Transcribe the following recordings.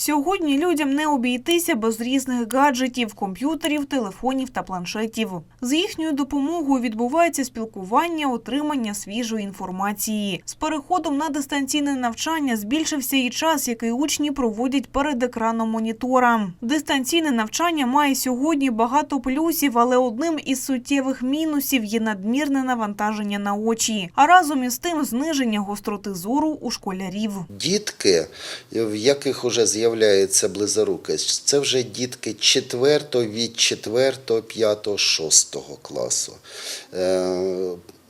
Сьогодні людям не обійтися без різних гаджетів, комп'ютерів, телефонів та планшетів. З їхньою допомогою відбувається спілкування, отримання свіжої інформації. З переходом на дистанційне навчання збільшився і час, який учні проводять перед екраном монітора. Дистанційне навчання має сьогодні багато плюсів, але одним із суттєвих мінусів є надмірне навантаження на очі, а разом із тим зниження гостроти зору у школярів. Дітки, в яких вже з'являється близорукість, це вже дітки 4, від 4, 5, 6 класу.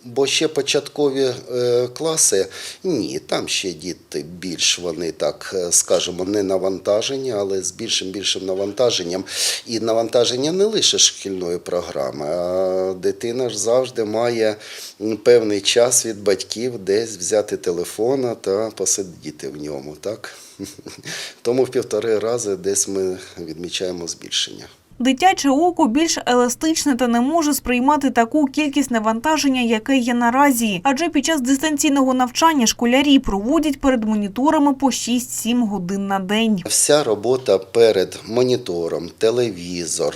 Бо ще початкові е, класи, ні, там ще діти більш вони так е, скажемо, не навантажені, але з більшим більшим навантаженням. І навантаження не лише шкільної програми, а дитина ж завжди має певний час від батьків десь взяти телефона та посидіти в ньому. Так? Тому в півтори рази десь ми відмічаємо збільшення. Дитяче око більш еластичне та не може сприймати таку кількість навантаження, яке є наразі. Адже під час дистанційного навчання школярі проводять перед моніторами по 6-7 годин на день. Вся робота перед монітором, телевізор,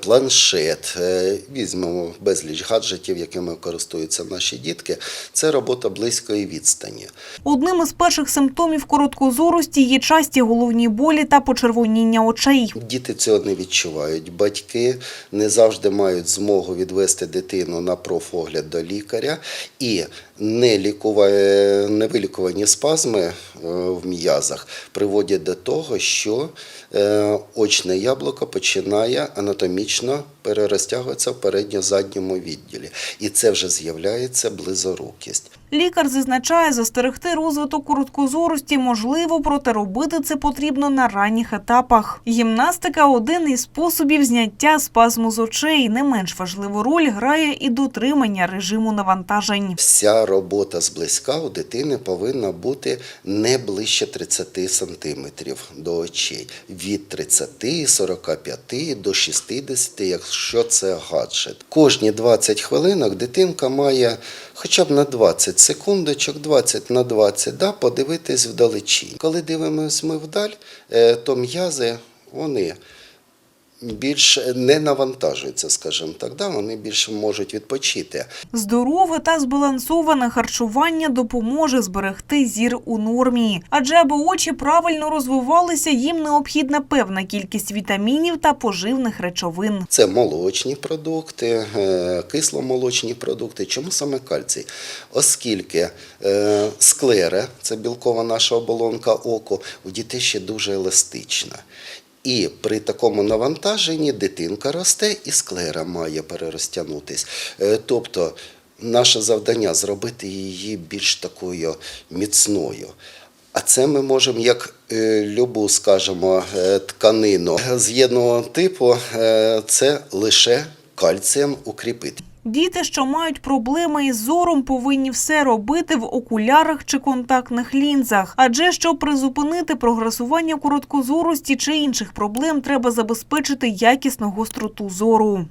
планшет, е, візьмемо безліч гаджетів, якими користуються наші дітки. Це робота близької відстані. Одним із перших симптомів короткозорості є часті головні болі та почервоніння очей. Діти цього не відчувають. Батьки не завжди мають змогу відвести дитину на профогляд до лікаря і невилікувані спазми е, в м'язах приводять до того, що е, очне яблуко починає анатомічно перерозтягуватися в передньо-задньому відділі. І це вже з'являється близорукість. Лікар зазначає, застерегти розвиток короткозорості можливо, проте робити це потрібно на ранніх етапах. Гімнастика один із способів зняття спазму з очей. Не менш важливу роль грає і дотримання режиму навантажень. Вся робота зблизька у дитини повинна бути не ближче 30 сантиметрів до очей. Від 30, 45 до 60, якщо це гаджет. Кожні 20 хвилинок дитинка має хоча б на 20 секундочок, 20 на 20, да, подивитись вдалечі. Коли дивимося ми вдаль, е, то м'язи вони більш не навантажуються, скажімо так, да, вони більше можуть відпочити. Здорове та збалансоване харчування допоможе зберегти зір у нормі. Адже аби очі правильно розвивалися, їм необхідна певна кількість вітамінів та поживних речовин. Це молочні продукти, е, кисломолочні продукти. Чому саме кальцій? Оскільки е, склера, це білкова наша оболонка оку, у дітей ще дуже еластична. І при такому навантаженні дитинка росте і склера має перерозтягнутись. Е, Тобто наше завдання зробити її більш такою міцною. А це ми можемо як е, любу, скажімо, е, тканину з'єднаного типу, е, це лише кальцієм укріпити. Діти, що мають проблеми із зором, повинні все робити в окулярах чи контактних лінзах. Адже щоб призупинити прогресування короткозорості чи інших проблем, треба забезпечити якісну гостроту зору.